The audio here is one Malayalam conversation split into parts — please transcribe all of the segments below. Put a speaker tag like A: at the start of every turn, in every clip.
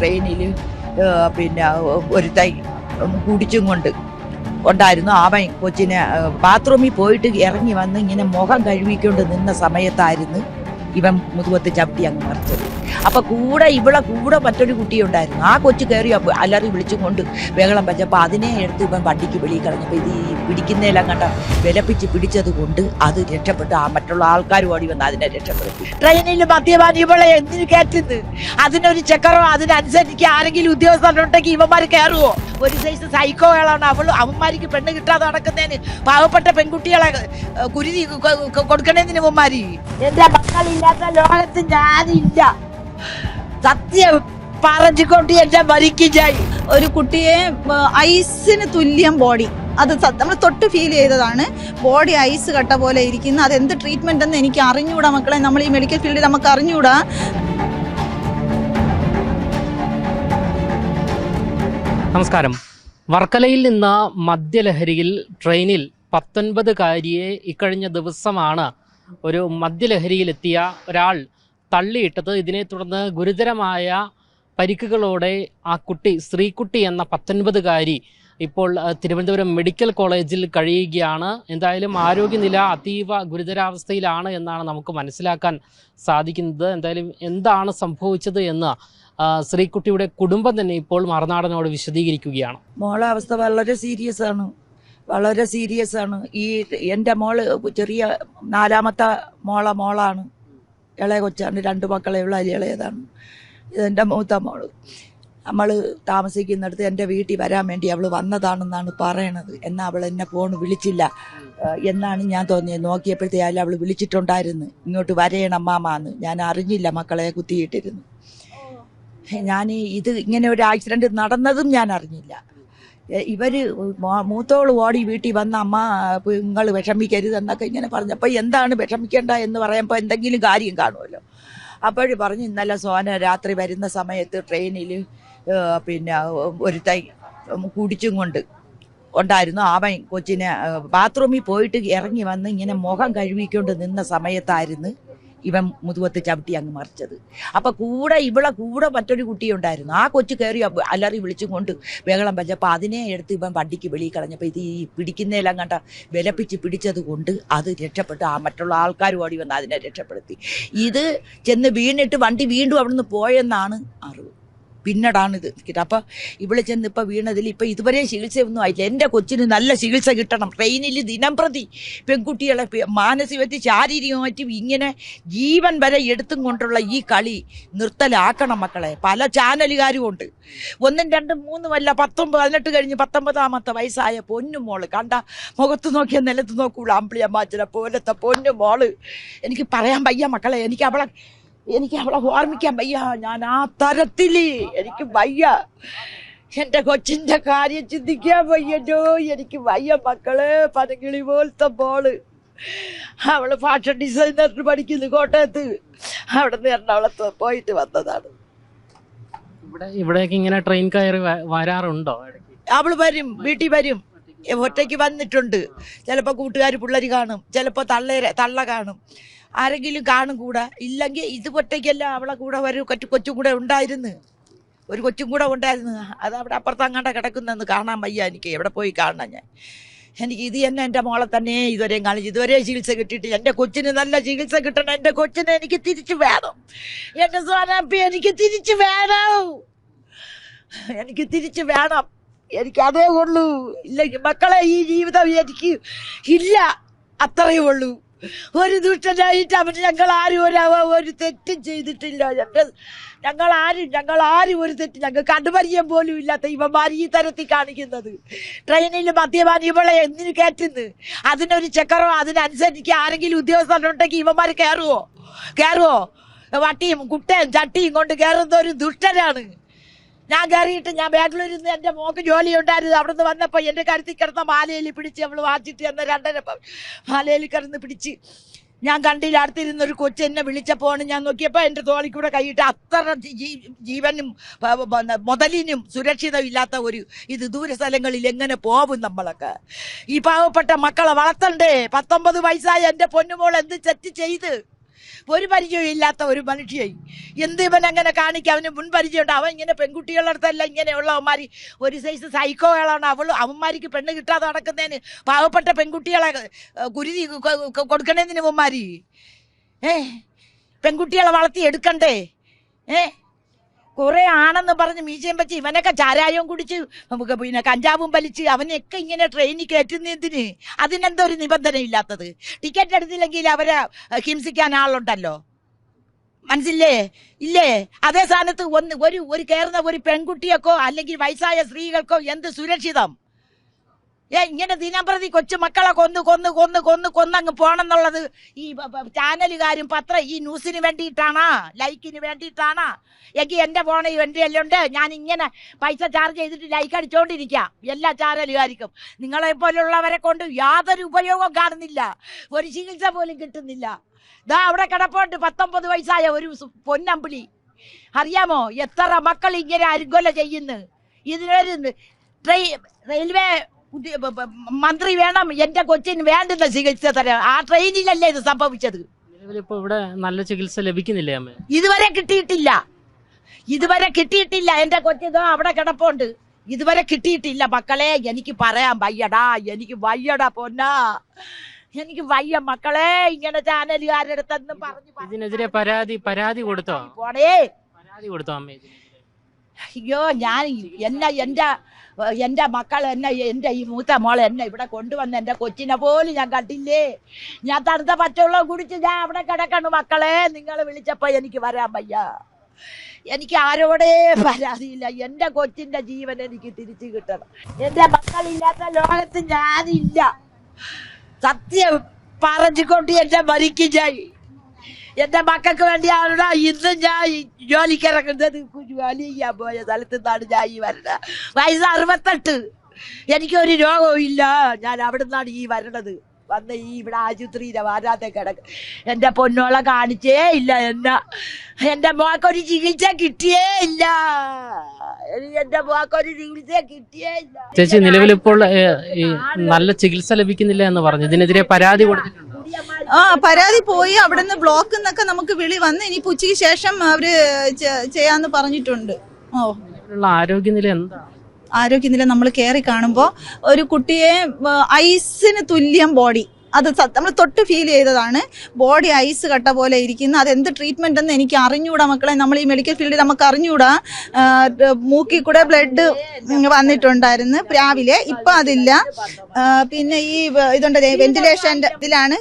A: ട്രെയിനിൽ പിന്നെ ഒരു തൈ കുടിച്ചും കൊണ്ട് ഉണ്ടായിരുന്നു. അവൻ കൊച്ചിനെ ബാത്റൂമിൽ പോയിട്ട് ഇറങ്ങി വന്ന് ഇങ്ങനെ മുഖം കഴുകിക്കൊണ്ട് നിന്ന സമയത്തായിരുന്നു ഇവൻ മുതുകത്ത് ചവിട്ടി അങ്ങ് മറിച്ചത് അപ്പൊ കൂടെ ഇവിടെ കൂടെ മറ്റൊരു കുട്ടിയുണ്ടായിരുന്നു. ആ കൊച്ചു കയറി അപ്പൊ അലറി വിളിച്ചും കൊണ്ട് ബഹളം വെച്ചപ്പോൾ അതിനെ എടുത്ത് ഇവൻ വണ്ടിക്ക് വെളിയിൽ കളഞ്ഞപ്പോൾ ഇത് ഈ പിടിക്കുന്നതിലും കണ്ട വിലപ്പിച്ച് പിടിച്ചത് കൊണ്ട് അത് രക്ഷപ്പെട്ട്. ആ മറ്റുള്ള ആൾക്കാർ ഓടി വന്ന് അതിനെ രക്ഷപ്പെടുത്തി. ട്രെയിനിൽ മദ്യപാനി ഇവളെ എന്തിനു കയറ്റുന്നത്? അതിനൊരു ചക്കറോ അതിനനുസരിച്ച് ആരെങ്കിലും ഉദ്യോഗസ്ഥരുണ്ടെങ്കിൽ ഇവന്മാർ കയറുവോ? ഒരു സൈസ് സൈക്കോകളാണ് അവൾ. അവന്മാർക്ക് പെണ്ണ് കിട്ടാതെ നടക്കുന്നതിന് പാവപ്പെട്ട പെൺകുട്ടികളെ കുരുതി കൊടുക്കണേന്തിന് ഇവന്മാര്? എന്റെ മക്കളില്ലാത്ത ലോകത്ത് ഞാനില്ല. സത്യം പറഞ്ഞുകൊണ്ട് എന്റെ മരിക്കുകയായി.
B: ഒരു കുട്ടിയെ ഐസിന് തുല്യം ബോഡി അത് നമ്മൾ തൊട്ട് ഫീൽ ചെയ്തതാണ്. ബോഡി ഐസ് കട്ട പോലെ ഇരിക്കുന്ന. അത് എന്ത് ട്രീറ്റ്മെന്റ് എന്ന് എനിക്ക് അറിഞ്ഞുകൂടാ മക്കളെ. നമ്മൾ ഈ മെഡിക്കൽ ഫീൽഡിൽ നമുക്ക് അറിഞ്ഞുകൂടാ
C: നമസ്കാരം. വർക്കലയിൽ നിന്ന് മദ്യലഹരിയിൽ ട്രെയിനിൽ പത്തൊൻപതുകാരിയെ ഇക്കഴിഞ്ഞ ദിവസമാണ് ഒരു മദ്യലഹരിയിലെത്തിയ ഒരാൾ തള്ളിയിട്ടത്. ഇതിനെ തുടർന്ന് ഗുരുതരമായ പരിക്കുകളോടെ ആ കുട്ടി ശ്രീകുട്ടി എന്ന പത്തൊൻപതുകാരി ഇപ്പോൾ തിരുവനന്തപുരം മെഡിക്കൽ കോളേജിൽ കഴിയുകയാണ്. എന്തായാലും ആരോഗ്യനില അതീവ ഗുരുതരാവസ്ഥയിലാണ് എന്നാണ് നമുക്ക് മനസ്സിലാക്കാൻ സാധിക്കുന്നത്. എന്തായാലും എന്താണ് സംഭവിച്ചത് എന്ന് ശ്രീകുട്ടിയുടെ കുടുംബം തന്നെ ഇപ്പോൾ മറുനാടനോട് വിശദീകരിക്കുകയാണ്.
A: മോളെ അവസ്ഥ വളരെ സീരിയസ് ആണ്. വളരെ സീരിയസ് ആണ്. ഈ എന്റെ മോൾ ചെറിയ നാലാമത്തെ മോളെ മോളാണ്. ഇളയ കൊച്ചാണ്. രണ്ട് മക്കളെ ഉള്ള. ഇളയതാണ്. ഇതെന്റെ മൂത്ത മോൾ. നമ്മൾ താമസിക്കുന്നിടത്ത് എന്റെ വീട്ടിൽ വരാൻ വേണ്ടി അവൾ വന്നതാണെന്നാണ് പറയണത്. എന്നാൽ അവൾ എന്നെ ഫോൺ വിളിച്ചില്ല. എന്നാണ് ഞാൻ തോന്നിയത്. നോക്കിയപ്പോഴത്തേക്കും അവൾ വിളിച്ചിട്ടുണ്ടായിരുന്നു. ഇങ്ങോട്ട് വരയണം മാമാന്ന്. ഞാൻ അറിഞ്ഞില്ല മക്കളെ കുത്തിയിട്ടിരുന്നു. ഞാൻ ഇത് ഇങ്ങനെ ഒരു ആക്സിഡന്റ് നടന്നതും ഞാൻ അറിഞ്ഞില്ല. ഇവർ മൂത്തോൾ ഓടി വീട്ടിൽ വന്ന അമ്മ നിങ്ങൾ വിഷമിക്കരുത് എന്നൊക്കെ ഇങ്ങനെ പറഞ്ഞപ്പോൾ എന്താണ് വിഷമിക്കേണ്ട എന്ന് പറയുമ്പോൾ എന്തെങ്കിലും കാര്യം കാണുമല്ലോ. അപ്പോഴും പറഞ്ഞു ഇന്നലെ സോന രാത്രി വരുന്ന സമയത്ത് ട്രെയിനിൽ പിന്നെ ഒരു തൈ കുടിച്ചും കൊണ്ട് ഉണ്ടായിരുന്നു. അവൻ കൊച്ചിനെ ബാത്റൂമിൽ പോയിട്ട് ഇറങ്ങി വന്ന് ഇങ്ങനെ മുഖം കഴുകിക്കൊണ്ട് നിന്ന സമയത്തായിരുന്നു ഇവൻ മുതുകത്ത് ചവിട്ടി അങ്ങ് മറിച്ചത്. അപ്പൊ കൂടെ ഇവളെ കൂടെ മറ്റൊരു കുട്ടിയുണ്ടായിരുന്നു ആ കൊച്ചു കയറി അലറി വിളിച്ചും കൊണ്ട് ബഹളം വെച്ചപ്പോൾ അതിനെ എടുത്ത് ഇവൻ വണ്ടിക്ക് വെളിയിൽ കളഞ്ഞപ്പോൾ ഇത് ഈ പിടിക്കുന്നതെല്ലാം കണ്ട വിലപ്പിച്ച് പിടിച്ചത് കൊണ്ട് അത് രക്ഷപ്പെട്ട് ആ മറ്റുള്ള ആൾക്കാർ ഓടി വന്ന് അതിനെ രക്ഷപ്പെടുത്തി. ഇത് ചെന്ന് വീണിട്ട് വണ്ടി വീണ്ടും അവിടുന്ന് പോയെന്നാണ് അറിവ്. പിന്നീടാണ് ഇത് കിട്ടുക അപ്പം ഇവിടെ ചെന്ന് ഇപ്പം വീണതിൽ ഇപ്പം ഇതുവരെ ചികിത്സയൊന്നും ആയില്ല എന്റെ കൊച്ചിന് നല്ല ചികിത്സ കിട്ടണം. ട്രെയിനിൽ ദിനം പ്രതി പെൺകുട്ടികളെ മാനസികമായിട്ട് ശാരീരികമായിട്ടും ഇങ്ങനെ ജീവൻ വരെ എടുത്തും കൊണ്ടുള്ള ഈ കളി നിർത്തലാക്കണം മക്കളെ. പല ചാനലുകാരും ഉണ്ട്. ഒന്നും രണ്ടും മൂന്നും അല്ല പത്തൊമ്പത് പതിനെട്ട് കഴിഞ്ഞ് പത്തൊമ്പതാമത്തെ വയസ്സായ പൊന്നു മോൾ. കണ്ട മുഖത്ത് നോക്കിയ നിലത്ത് അമ്പിളി അമ്മാച്ചനെ പോലത്തെ പൊന്നു മോൾ. എനിക്ക് പറയാൻ വയ്യ മക്കളെ. എനിക്ക് അവളെ എനിക്ക് അവളെ ഓർമ്മിക്കാൻ വയ്യ. ഞാൻ ആ തരത്തിൽ എനിക്ക് വയ്യ. എന്റെ കൊച്ചിന്റെ കാര്യം ചിന്തിക്കാൻ വയ്യല്ലോ. എനിക്ക് വയ്യ മക്കൾ പനങ്കിളി പോലത്തെ പോൾ അവൾ ഫാഷൻ ഡിസൈനറിന് പഠിക്കുന്നു കോട്ടയത്ത്. അവിടെ നിന്ന് എറണാകുളത്ത് പോയിട്ട് വന്നതാണ്.
C: ഇവിടെ ഇവിടേക്ക് ഇങ്ങനെ ട്രെയിൻ കയറി വരാറുണ്ടോ?
A: അവൾ വരും വീട്ടിൽ വരും. ഒറ്റയ്ക്ക് വന്നിട്ടുണ്ട്. ചിലപ്പോൾ കൂട്ടുകാർ പിള്ളേർ കാണും. ചിലപ്പോൾ തള്ളേരെ തള്ള കാണും. ആരെങ്കിലും കാണും കൂടെ. ഇല്ലെങ്കിൽ ഇത് അവളെ കൂടെ ഒരു കൊച്ചു കൊച്ചും കൂടെ ഉണ്ടായിരുന്നു. ഒരു കൊച്ചും കൂടെ ഉണ്ടായിരുന്നു. അത് അവിടെ അപ്പുറത്ത് അങ്ങാണ്ട കിടക്കുന്നെന്ന് കാണാൻ വയ്യ എനിക്ക്. എവിടെ പോയി കാണണം ഞാൻ. എനിക്ക് ഇത് തന്നെ എന്റെ മോളെ തന്നെ ഇതുവരെയും കാണിച്ചു. ഇതുവരെ ചികിത്സ കിട്ടിയിട്ട് എന്റെ കൊച്ചിന് നല്ല ചികിത്സ കിട്ടണം. എന്റെ കൊച്ചിനെ എനിക്ക് തിരിച്ചു വേണം. എന്റെ സ്വാനാപ്പി എനിക്ക് തിരിച്ചു വേണം. എനിക്ക് തിരിച്ചു വേണം. എനിക്ക് അതേ ഉള്ളൂ. ഇല്ലെങ്കിൽ മക്കളെ ഈ ജീവിതം എനിക്ക് ഇല്ല. അത്രയേ ഉള്ളൂ. ഒരു ദുഷ്ടനായിട്ട് അവർ ഞങ്ങൾ ആരും ഒരു ഒരു തെറ്റും ചെയ്തിട്ടില്ല. ഞങ്ങൾ ആരും ഞങ്ങൾ ആരും ഒരു തെറ്റ് ഞങ്ങൾ കണ്ടുപരിയം പോലും ഇല്ലാത്ത ഇവന്മാർ ഈ തരത്തിൽ കാണിക്കുന്നത്. ട്രെയിനിൽ മദ്യപാനി ഇവളെ എന്തിനു കയറ്റുന്നു? അതിനൊരു ചക്കറോ അതിനനുസരിച്ച് ആരെങ്കിലും ഉദ്യോഗസ്ഥരുണ്ടെങ്കിൽ ഇവന്മാർ കയറുവോ? കയറുവോ? വട്ടിയും കുട്ടയും ചട്ടിയും കൊണ്ട് കയറുന്ന ഒരു ദുഷ്ടനാണ്. ഞാൻ കയറിയിട്ട് ഞാൻ ബാംഗ്ലൂരിൽ നിന്ന് എന്റെ മോക്ക് ജോലി ഉണ്ടായിരുന്നു അവിടെ നിന്ന് വന്നപ്പോൾ എന്റെ കരുത്തിൽ കിടന്ന മാലയിൽ പിടിച്ച് അവൾ വാച്ചിട്ട് എന്ന രണ്ടര മാലയിൽ കിടന്ന് പിടിച്ച്. ഞാൻ കണ്ടില്ല അടുത്തിരുന്ന ഒരു കൊച്ചു എന്നെ വിളിച്ചപ്പോൾ ഞാൻ നോക്കിയപ്പോൾ എന്റെ തോളിൽ കൂടെ കൈയിട്ട് അത്ര ജീവനും മുതലിനും സുരക്ഷിതം മുതലിനും സുരക്ഷിതമില്ലാത്ത ഒരു ഇത് ദൂര സ്ഥലങ്ങളിൽ എങ്ങനെ പോകും നമ്മളൊക്കെ? ഈ പാവപ്പെട്ട മക്കളെ വളർത്തണ്ടേ? പത്തൊമ്പത് വയസ്സായ എന്റെ പൊന്നുമോൾ എന്ത് തെറ്റ് ചെയ്ത്? ഒരു പരിചയവും ഇല്ലാത്ത ഒരു മനുഷ്യയായി എന്ത് ഇവൻ അങ്ങനെ കാണിക്കുക അവന് മുൻ പരിചയമുണ്ട്. അവൻ ഇങ്ങനെ പെൺകുട്ടികളുടെ അടുത്തല്ല ഇങ്ങനെയുള്ളവന്മാർ ഒരു സൈസ് സൈക്കോകളാണ് അവൾ അവന്മാർക്ക് പെണ്ണ് കിട്ടാതെ നടക്കുന്നതിന് പാവപ്പെട്ട പെൺകുട്ടികളെ കുരുതി കൊ- കൊ- കൊടുക്കണേതിന് അവന്മാർ ഏ പെൺകുട്ടികളെ വളർത്തി എടുക്കണ്ടേ? ഏ കുറെ ആണെന്ന് പറഞ്ഞ് മീശയും വെച്ച് ഇവനൊക്കെ ചാരായവും കുടിച്ച് നമുക്ക് പിന്നെ കഞ്ചാവും വലിച്ച് അവനെയൊക്കെ ഇങ്ങനെ ട്രെയിനിൽ കയറ്റുന്നതിന് അതിനെന്തോ ഒരു നിബന്ധന ഇല്ലാത്തത്. ടിക്കറ്റ് എടുത്തില്ലെങ്കിൽ അവരെ ഹിംസിക്കാൻ ആളുണ്ടല്ലോ. മനസ്സില്ലേ? ഇല്ലേ? അതേ സ്ഥാനത്ത് ഒന്ന് ഒരു ഒരു കയറുന്ന ഒരു പെൺകുട്ടിയൊക്കോ അല്ലെങ്കിൽ വയസ്സായ സ്ത്രീകൾക്കോ എന്ത് സുരക്ഷിതം? ഏ ഇങ്ങനെ ദിനംപ്രതി കൊച്ചു മക്കളെ കൊന്ന് കൊന്ന് കൊന്ന് കൊന്ന് കൊന്നങ്ങ് പോണെന്നുള്ളത് ഈ ചാനലുകാരും പത്രം ഈ ന്യൂസിന് വേണ്ടിയിട്ടാണാ ലൈക്കിന് വേണ്ടിയിട്ടാണാ. എങ്കിൽ എന്റെ ഫോണിൽ എന്റെ എല്ലാം ഉണ്ട് ഞാൻ ഇങ്ങനെ പൈസ ചാർജ് ചെയ്തിട്ട് ലൈക്ക് അടിച്ചുകൊണ്ടിരിക്കാം എല്ലാ ചാനലുകാർക്കും. നിങ്ങളെ പോലുള്ളവരെ കൊണ്ട് യാതൊരു ഉപയോഗം കാണുന്നില്ല. ഒരു ചികിത്സ പോലും കിട്ടുന്നില്ല. ഇതാ അവിടെ കിടപ്പുണ്ട്. പത്തൊമ്പത് വയസ്സായ ഒരു പൊന്നമ്പിളി. അറിയാമോ? എത്ര മക്കൾ ഇങ്ങനെ അരുകൊല ചെയ്യുന്നു. ഇതിനൊരു റെയിൽവേ ബ- മന്ത്രി വേണം എന്റെ കൊച്ചിന് വേണ്ടുന്ന ചികിത്സ തരാം ആ ട്രെയിനിലല്ലേ ഇത് സംഭവിച്ചത്.
C: ഇവിടെ നല്ല ചികിത്സ ലഭിക്കുന്നില്ലേ അമ്മ?
A: ഇതുവരെ കിട്ടിയിട്ടില്ല. ഇതുവരെ കിട്ടിയിട്ടില്ല. എന്റെ കൊച്ചിതോ അവിടെ കിടപ്പുണ്ട്. ഇതുവരെ കിട്ടിയിട്ടില്ല. മക്കളെ എനിക്ക് പറയാൻ വയ്യടാ. എനിക്ക് വയ്യടാ പൊന്നാ. എനിക്ക് വയ്യ മക്കളെ. ഇങ്ങനെ ചാനലുകാരുടെ അടുത്തെന്ന് പറഞ്ഞു
C: ഇതിനെതിരെ പരാതി പരാതി കൊടുത്തോ?
A: പോണേ.
C: പരാതി കൊടുത്തോ അമ്മ
A: അയ്യോ ഞാൻ എന്നെ എന്റെ എന്റെ മക്കൾ എന്നെ എന്റെ ഈ മൂത്ത മോൾ എന്നെ ഇവിടെ കൊണ്ടുവന്ന് എന്റെ കൊച്ചിനെ പോലും ഞാൻ കണ്ടില്ലേ? ഞാൻ തണുത്ത പച്ചവെള്ളം കുടിച്ച് ഞാൻ അവിടെ കിടക്കണു മക്കളെ. നിങ്ങൾ വിളിച്ചപ്പോൾ എനിക്ക് വരാൻ വയ്യ. എനിക്ക് ആരോടേ പരാതിയില്ല. എന്റെ കൊച്ചിന്റെ ജീവൻ എനിക്ക് തിരിച്ചു കിട്ടണം. എന്റെ മക്കളില്ലാത്ത ലോകത്ത് ഞാനില്ല. സത്യം പറഞ്ഞുകൊണ്ട് എന്നെ മരിക്കുകയായി. എന്റെ മക്കൾക്ക് വേണ്ടിയാണ് ഇന്ന് ഞാൻ ജോലിക്കിറങ്ങുന്നത് ജോലി ചെയ്യാൻ പോയ സ്ഥലത്ത് നിന്നാണ് ഞാൻ ഈ വരണത്. വയസ്സ് അറുപത്തെട്ട്. എനിക്കൊരു രോഗവും ഇല്ല. ഞാൻ അവിടെ നിന്നാണ് ഈ വരണത്. വന്ന് ഈ ഇവിടെ ആശുപത്രിയിലെ വാരാത്തെ കിടക്ക്. എന്റെ പൊന്നോളെ കാണിച്ചേ ഇല്ല എന്ന. എന്റെ മോക്കൊരു ചികിത്സ കിട്ടിയേ ഇല്ല. എന്റെ മോക്കൊരു ചികിത്സ കിട്ടിയേ ഇല്ല.
C: ചേച്ചി നിലവിൽ ഇപ്പോൾ നല്ല ചികിത്സ ലഭിക്കുന്നില്ല എന്ന് പറഞ്ഞു. ഇതിനെതിരെ പരാതി കൊടുത്തിട്ടുണ്ടോ.
B: ആ പരാതി പോയി. അവിടുന്ന് ബ്ലോക്കിൽ നിന്നൊക്കെ നമുക്ക് വിളി വന്ന് ഇനി ഉച്ചയ്ക്ക് ശേഷം അവർ ചെയ്യാന്ന് പറഞ്ഞിട്ടുണ്ട്. ഓ.
C: ആരോഗ്യനില
B: ആരോഗ്യനില നമ്മൾ കയറി കാണുമ്പോൾ ഒരു കുട്ടിയെ ഐസിന് തുല്യം ബോഡി അത് നമ്മൾ തൊട്ട് ഫീൽ ചെയ്തതാണ്. ബോഡി ഐസ് കട്ട പോലെ ഇരിക്കുന്നു. അത് എന്ത് ട്രീറ്റ്മെന്റ് എന്ന് എനിക്ക് അറിഞ്ഞുകൂടാ മക്കളെ. നമ്മൾ ഈ മെഡിക്കൽ ഫീൽഡിൽ നമുക്ക് അറിഞ്ഞുകൂടാ മൂക്കിൽ കൂടെ ബ്ലഡ് വന്നിട്ടുണ്ടായിരുന്നു. രാവിലെ. ഇപ്പം അതില്ല. പിന്നെ ഈ ഇതുണ്ട് വെന്റിലേഷന്റെ ഇതിലാണ്.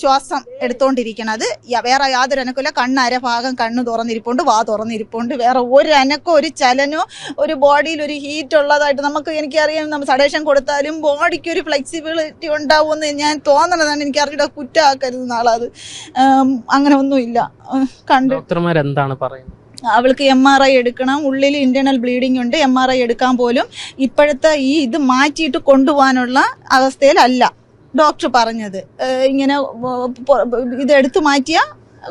B: ശ്വാസം എടുത്തോണ്ടിരിക്കണത്. അത് വേറെ യാതൊരു അനക്കില്ല കണ്ണ് അരഭാഗം കണ്ണ് തുറന്നിരിപ്പുണ്ട് വാ തുറന്നിരിപ്പുണ്ട്. വേറെ ഒരു അനക്കോ ഒരു ചലനോ ഒരു ബോഡിയിൽ ഒരു ഹീറ്റ് ഉള്ളതായിട്ട് നമുക്ക് എനിക്കറിയാം. നമ്മൾ സഡേഷൻ കൊടുത്താലും ബോഡിക്ക് ഒരു ഫ്ലെക്സിബിലിറ്റി ഉണ്ടാവുമെന്ന് ഞാൻ തോന്നണതാണ്. എനിക്ക് അറിഞ്ഞിട്ട് കുറ്റമാക്കരുത് നാളത് അങ്ങനെ ഒന്നുമില്ല. കണ്ടു
C: ഡോക്ടർമാർ എന്താണ് പറയുന്നത്?
B: അവൾക്ക് എം ആർ ഐ എടുക്കണം. ഉള്ളിൽ ഇന്റേണൽ ബ്ലീഡിംഗ് ഉണ്ട്. എം ആർ ഐ എടുക്കാൻ പോലും ഇപ്പോഴത്തെ ഈ ഇത് മാറ്റിയിട്ട് കൊണ്ടുപോകാനുള്ള അവസ്ഥയിലല്ല. ഡോക്ടർ പറഞ്ഞത്. ഇങ്ങനെ ഇതെടുത്തു മാറ്റിയ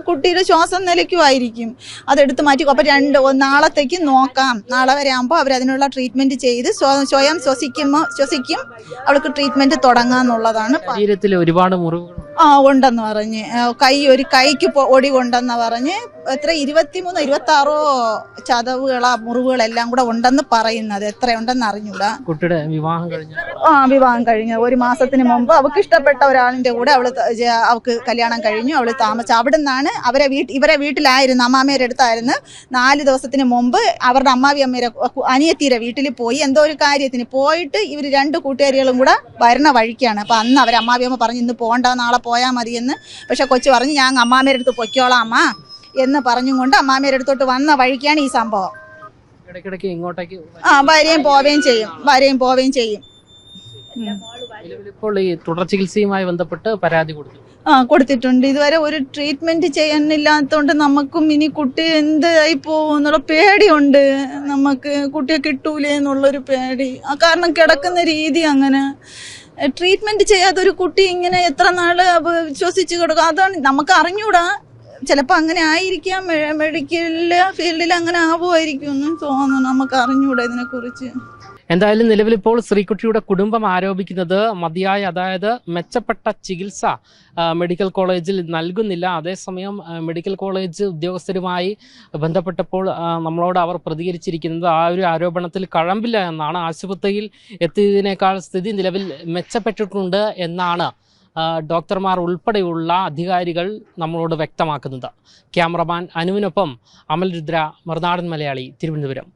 B: കുട്ടിയുടെ ശ്വാസം നിലയ്ക്കുമായിരിക്കും. അതെടുത്ത് മാറ്റി അപ്പോൾ രണ്ട് നാളത്തേക്ക് നോക്കാം. നാളെ വരെ ആകുമ്പോൾ അവർ അതിനുള്ള ട്രീറ്റ്മെന്റ് ചെയ്ത് സ്വ- സ്വയം ശ്വസിക്കുമ്പോൾ ശ്വസിക്കും. അവൾക്ക് ട്രീറ്റ്മെന്റ് തുടങ്ങാന്നുള്ളതാണ് പ-
C: ശരീരത്തിൽ ഒരുപാട് മുറിവുകൾ
B: ആ ഉണ്ടെന്ന് പറഞ്ഞ്. ആ, കൈ ഒരു കൈക്ക് ഒടി കൊണ്ടെന്ന് പറഞ്ഞ് എത്ര ഇരുപത്തിമൂന്ന് ഇരുപത്തി ആറോ ചതവുകളാ മുറിവുകളെല്ലാം കൂടെ ഉണ്ടെന്ന് പറയുന്നത്. എത്രയുണ്ടെന്ന് അറിഞ്ഞൂടാ.
C: കുട്ടിയുടെ വിവാഹം കഴിഞ്ഞു
B: ആ വിവാഹം കഴിഞ്ഞു. ഒരു മാസത്തിന് മുമ്പ് അവൾക്ക് ഇഷ്ടപ്പെട്ട ഒരാളിന്റെ കൂടെ അവൾ അവൾക്ക് കല്യാണം കഴിഞ്ഞു അവൾ താമസിച്ചു. അവിടെ നിന്നാണ് അവരെ വീട്ട് ഇവരെ വീട്ടിലായിരുന്നു അമ്മാമ്മയുടെ അടുത്തായിരുന്നു. നാല് ദിവസത്തിന് മുമ്പ് അവരുടെ അമ്മാവി അമ്മയുടെ അനിയത്തിയുടെ വീട്ടിൽ പോയി. എന്തോ ഒരു കാര്യത്തിന് പോയിട്ട് ഇവർ രണ്ട് കൂട്ടുകാരികളും കൂടെ വരണ വഴിക്കാണ്. അപ്പൊ അന്ന് അവർ അമ്മാവി അമ്മ പറഞ്ഞു ഇന്ന് പോകണ്ട നാളെ പോയാൽ മതിയെന്ന് പക്ഷെ കൊച്ചു പറഞ്ഞു ഞാൻ അമ്മാമേരെ അടുത്ത് പൊയ്ക്കോളാം അമ്മ എന്ന് പറഞ്ഞും കൊണ്ട് അമ്മാമേരെ അടുത്തോട്ട് വന്ന വഴിക്കാണ് ഈ സംഭവം.
C: ഇടയ്ക്കിടയ്ക്ക് ഇങ്ങോട്ടേക്ക്
B: ആ വരെയും പോവുകയും ചെയ്യും വരെയും പോവുകയും ചെയ്യും.
C: ഇപ്പോൾ ഈ തുടർ ചികിത്സയുമായി ബന്ധപ്പെട്ട് പരാതി കൊടുത്തു.
B: ആ കൊടുത്തിട്ടുണ്ട്. ഇതുവരെ ഒരു ട്രീറ്റ്മെന്റ് ചെയ്യാനില്ലാത്തതുകൊണ്ട് നമുക്കും ഇനി കുട്ടി എന്തായി പോകും എന്നുള്ള പേടിയുണ്ട്. നമുക്ക് കുട്ടിയെ കിട്ടൂലേ എന്നുള്ളൊരു പേടി. ആ കാരണം കിടക്കുന്ന രീതി അങ്ങനെ. ട്രീറ്റ്മെന്റ് ചെയ്യാത്ത ഒരു കുട്ടി ഇങ്ങനെ എത്ര നാൾ വിശ്വസിച്ച് കൊടുക്കും. അതാണ് നമുക്ക് അറിഞ്ഞൂടാ. ചിലപ്പോൾ അങ്ങനെ ആയിരിക്കാം. മെഡിക്കൽ ഫീൽഡിൽ അങ്ങനെ ആവുമായിരിക്കും എന്ന് തോന്നുന്നു. നമുക്ക് അറിഞ്ഞൂടാ ഇതിനെക്കുറിച്ച്.
C: എന്തായാലും നിലവിലിപ്പോൾ ശ്രീകുട്ടിയുടെ കുടുംബം ആരോപിക്കുന്നത് മതിയായ അതായത് മെച്ചപ്പെട്ട ചികിത്സ മെഡിക്കൽ കോളേജിൽ നൽകുന്നില്ല. അതേസമയം മെഡിക്കൽ കോളേജ് ഉദ്യോഗസ്ഥരുമായി ബന്ധപ്പെട്ടപ്പോൾ നമ്മളോട് അവർ പ്രതികരിച്ചിരിക്കുന്നത് ആ ഒരു ആരോപണത്തിൽ കഴമ്പില്ല എന്നാണ്. ആശുപത്രിയിൽ എത്തിയതിനേക്കാൾ സ്ഥിതി നിലവിൽ മെച്ചപ്പെട്ടിട്ടുണ്ട് എന്നാണ് ഡോക്ടർമാർ ഉൾപ്പെടെയുള്ള അധികാരികൾ നമ്മളോട് വ്യക്തമാക്കുന്നത് ക്യാമറമാൻ അനുവിനൊപ്പം അമൽ രുദ്ര മറുനാടൻ മലയാളി തിരുവനന്തപുരം.